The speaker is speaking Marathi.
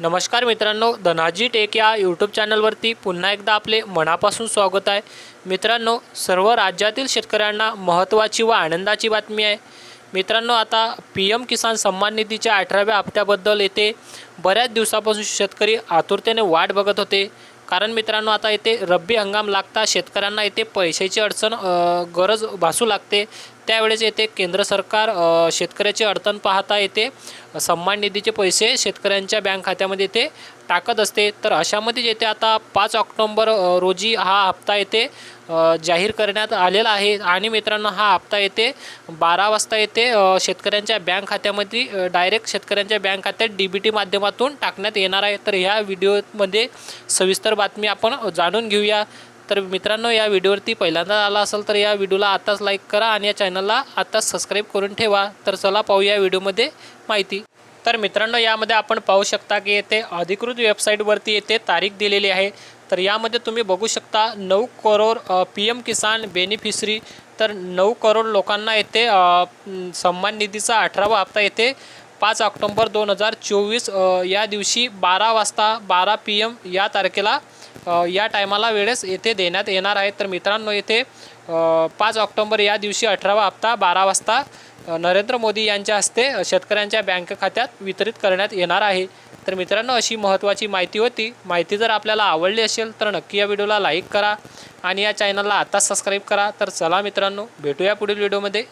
नमस्कार मित्रांनो धनाजी टेक या यूट्यूब चॅनलवरती पुन्हा एकदा आपले मनापासून स्वागत आहे. मित्रांनो सर्व राज्यातील शेतकऱ्यांना महत्त्वाची व आनंदाची बातमी आहे. मित्रांनो आता पी एम किसान सन्मान निधीच्या अठराव्या हप्त्याबद्दल येथे बऱ्याच दिवसापासून शेतकरी आतुरतेने वाट बघत होते. कारण मित्रांनो आता येथे रब्बी हंगाम लागता शेतकऱ्यांना येथे पैशाची अडचण गरज भासू लागते. त्यावेळेस येथे केंद्र सरकार शेतकऱ्याची अडचण पाहता येते. सन्मान निधीचे पैसे शेतकऱ्यांच्या बँक खात्यामध्ये येथे टाकत असते. तर अशामध्ये येथे आता पाच ऑक्टोंबर रोजी हा हप्ता येते. जाहीर करण्यात आलेला आहे. आणि मित्रांनो हा हप्ता येते बारा वाजता येते. शेतकऱ्यांच्या बँक खात्यामध्ये डायरेक्ट शेतकऱ्यांच्या बँक खात्यात डी बी टी माध्यमातून टाकण्यात येणार आहे. तर ह्या व्हिडिओमध्ये सविस्तर बातमी आपण जाणून घेऊया. तर मित्रांनो या व्हिडिओवरती पहिल्यांदा आला असेल तर या व्हिडिओला आत्ताच लाईक करा आणि या चॅनलला आत्ताच सबस्क्राईब करून ठेवा. तर चला पाहूया व्हिडिओमध्ये माहिती. तर मित्रांनो यामध्ये आपण पाहू शकता की येथे अधिकृत वेबसाईटवरती येथे तारीख दिलेली आहे. तर यामध्ये तुम्ही बघू शकता नऊ crore P M Kisan beneficiary तर नऊ करोड लोकांना येथे सन्मान निधीचा अठरावा हप्ता येथे पाच ऑक्टोंबर दोन हजार चोवीस या दिवशी बारा वाजता बारा पी एम या तारखेला या टायमाला वेळेस येथे देण्यात येणार आहे तर मित्रांनो येथे पाच ऑक्टोंबर या दिवशी अठरावा हप्ता बारा वाजता नरेंद्र मोदी यांच्या हस्ते शेतकऱ्यांच्या बँक खात्यात वितरित करण्यात येणार आहे. तर मित्रांनो अशी महत्त्वाची माहिती होती. माहिती जर आपल्याला आवडली असेल तर नक्की या व्हिडिओला लाईक करा आणि या चॅनलला आताच सबस्क्राईब करा. तर चला मित्रांनो भेटूया पुढील व्हिडिओमध्ये.